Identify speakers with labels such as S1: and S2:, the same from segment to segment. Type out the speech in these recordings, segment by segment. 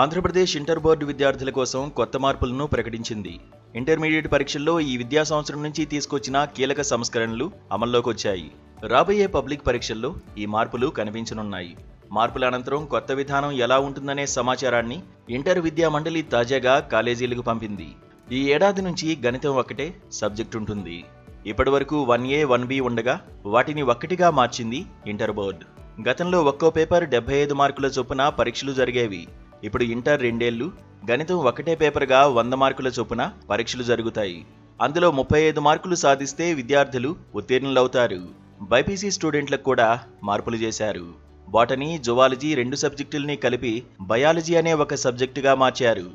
S1: Andhra Pradesh inter board విద్యార్థుల కోసం కొత్త మార్పులను ప్రకటించింది. ఇంటర్మీడియట్ పరీక్షల్లో ఈ విద్యా సంవత్సరం నుంచి తీసుకొచ్చిన కీలక సంస్కరణలు అమల్లోకి వచ్చాయి రాబోయే పబ్లిక్ పరీక్షల్లో ఈ మార్పులు కనిపించనున్నాయి. మార్పుల అనంతరం కొత్త విధానం ఎలా ఉంటుందనే సమాచారాన్ని ఇంటర్ విద్యా మండలి తాజాగా కాలేజీలకు పంపింది. ఈ ఏడాది నుంచి గణితం ఒక్కటే సబ్జెక్ట్ ఉంటుంది. ఇప్పటివరకు వన్ ఏ వన్ బి ఉండగా వాటిని ఒక్కటిగా మార్చింది ఇంటర్ బోర్డు గతంలో ఒక్కో పేపర్ డెబ్బై ఐదు మార్కుల చొప్పున పరీక్షలు జరిగేవి. ఇప్పుడు ఇంటర్ రెండేళ్ళు గణితం ఒకటే పేపర్గా వంద మార్కుల చొప్పున పరీక్షలు జరుగుతాయి. అందులో ముప్పై ఐదు మార్కులు సాధిస్తే విద్యార్థులు ఉత్తీర్ణులవుతారు. బైపీసీ స్టూడెంట్లకు కూడా మార్పులు చేశారు. బాటనీ జువాలజీ రెండు సబ్జెక్టుల్ని కలిపి బయాలజీ అనే ఒక సబ్జెక్టుగా మార్చారు.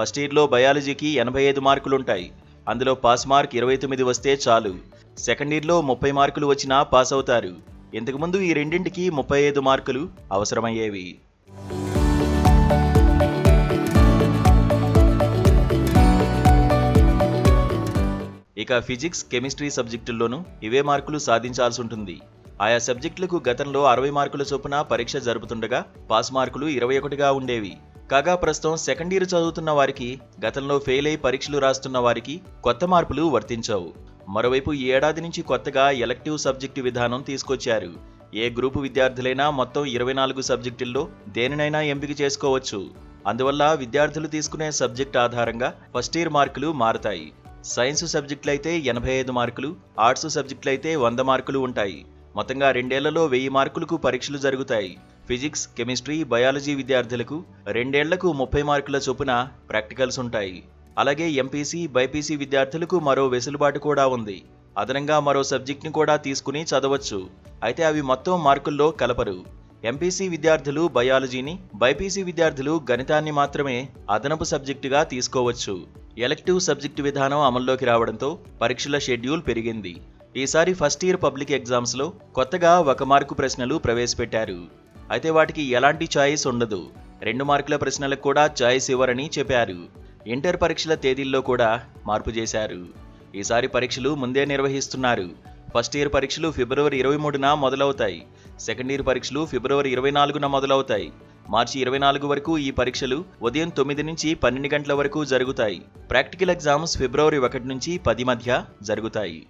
S1: ఫస్ట్ ఇయర్లో బయాలజీకి ఎనభై ఐదు మార్కులుంటాయి. అందులో పాస్ మార్క్ ఇరవై తొమ్మిది వస్తే చాలు. సెకండ్ ఇయర్లో ముప్పై మార్కులు వచ్చినా పాస్ అవుతారు. ఇంతకుముందు ఈ రెండింటికి ముప్పై ఐదు మార్కులు అవసరమయ్యేవి. ఇక ఫిజిక్స్ కెమిస్ట్రీ సబ్జెక్టుల్లోనూ ఇవే మార్కులు సాధించాల్సి ఉంటుంది ఆయా సబ్జెక్టులకు గతంలో అరవై మార్కుల చొప్పున పరీక్ష జరుపుతుండగా పాస్ మార్కులు ఇరవై ఒకటిగా ఉండేవి. కాగా ప్రస్తుతం సెకండ్ ఇయర్ చదువుతున్న వారికి గతంలో ఫెయిల్ అయి పరీక్షలు రాస్తున్న వారికి కొత్త మార్పులు వర్తించవు. మరోవైపు ఈ ఏడాది నుంచి కొత్తగా ఎలక్టివ్ సబ్జెక్టు విధానం తీసుకొచ్చారు. ఏ గ్రూపు విద్యార్థులైనా మొత్తం ఇరవై నాలుగు సబ్జెక్టుల్లో దేనినైనా ఎంపిక చేసుకోవచ్చు. అందువల్ల విద్యార్థులు తీసుకునే సబ్జెక్ట్ ఆధారంగా ఫస్ట్ ఇయర్ మార్కులు మారతాయి. సైన్స్ సబ్జెక్టులైతే ఎనభై ఐదు మార్కులు ఆర్ట్స్ సబ్జెక్టులైతే వంద మార్కులు ఉంటాయి. మొత్తంగా రెండేళ్ళలో వెయ్యి మార్కులకు పరీక్షలు జరుగుతాయి. ఫిజిక్స్ కెమిస్ట్రీ బయాలజీ విద్యార్థులకు రెండేళ్ళకు ముప్పై మార్కుల చొప్పున ప్రాక్టికల్స్ ఉంటాయి. అలాగే ఎంపీసీ బైపీసీ విద్యార్థులకు మరో వెసులుబాటు కూడా ఉంది. అదనంగా మరో సబ్జెక్ట్ని కూడా తీసుకుని చదవచ్చు. అయితే అవి మొత్తం మార్కుల్లో కలపరు. ఎంపీసీ విద్యార్థులు బయాలజీని బైపీసీ విద్యార్థులు గణితాన్ని మాత్రమే అదనపు సబ్జెక్టుగా తీసుకోవచ్చు. ఎలెక్టివ్ సబ్జెక్టు విధానం అమల్లోకి రావడంతో పరీక్షల షెడ్యూల్ పెరిగింది. ఈసారి ఫస్ట్ ఇయర్ పబ్లిక్ ఎగ్జామ్స్లో కొత్తగా ఒక మార్కు ప్రశ్నలు ప్రవేశపెట్టారు. అయితే వాటికి ఎలాంటి ఛాయిస్ ఉండదు. రెండు మార్కుల ప్రశ్నలకు కూడా ఛాయిస్ ఇవ్వరని చెప్పారు. ఇంటర్ పరీక్షల తేదీల్లో కూడా మార్పు చేశారు. ఈసారి పరీక్షలు ముందే నిర్వహిస్తున్నారు. ఫస్ట్ ఇయర్ పరీక్షలు ఫిబ్రవరి ఇరవై మూడున మొదలవుతాయి. సెకండ్ ఇయర్ పరీక్షలు ఫిబ్రవరి ఇరవై నాలుగున మొదలవుతాయి. మార్చి ఇరవై నాలుగు వరకు ఈ పరీక్షలు ఉదయం తొమ్మిది నుంచి పన్నెండు గంటల వరకు జరుగుతాయి. ప్రాక్టికల్ ఎగ్జామ్స్ ఫిబ్రవరి ఒకటి నుంచి పది మధ్య జరుగుతాయి.